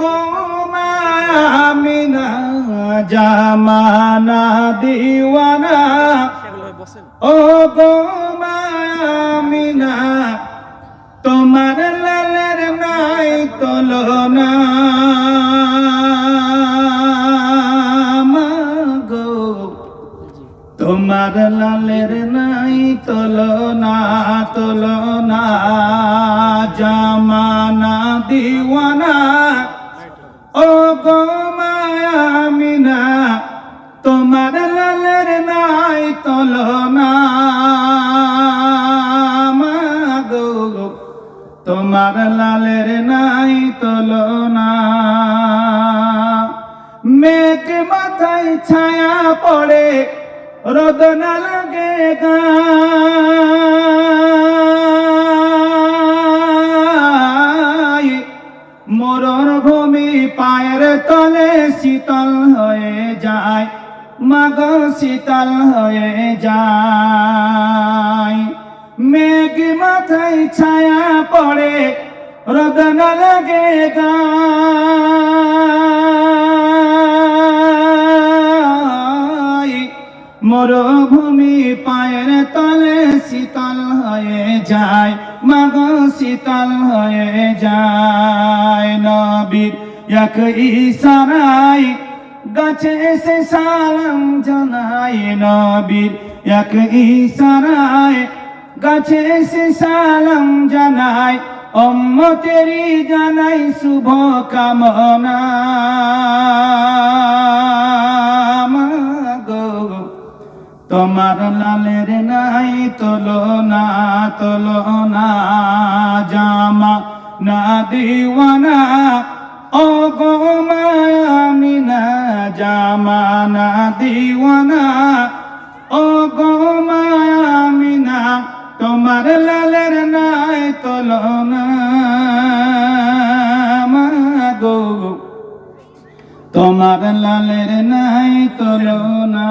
গো মামিনা, জামানা, দিওয়ানা। ও গো মামিনা, তোমার লালের নাই তুলনা। তোমার লালের নাই তুলনা তুলনা। ও মায়ামিনা তোমার লালের নাই তুলনা। মাগো তোমার লালের নাই তুলনা। মেঘ মাথায় ছায়া পড়ে রোদ না লাগে গায়ে ভূমি পায়ের তলে শীতল হয়ে যায়, মাগ শীতল হয়ে যায়। মেঘ মাথায় ছায়া পড়ে, রোদ না লাগে মরুভূমি পায়ের তলে শীতল হয়ে যায়, মাগ শীতল হয়ে যায় নবীর এক ইশারায়, গাছে সে সালাম জানাই নবীর। এক ইশারায়, গাছে সে সালাম জানাই অম্মতেরি জানাই শুভ কামনা। তোমার লালের নাই তুলনা তুলনা জামা। না দিওয়ানা ও গো মায়ামিনা জামা না দিওয়ানা। ও গো মায়ামিনা তোমার লালের নাই তুলনা। গো তোমার লালের নাই তুলনা।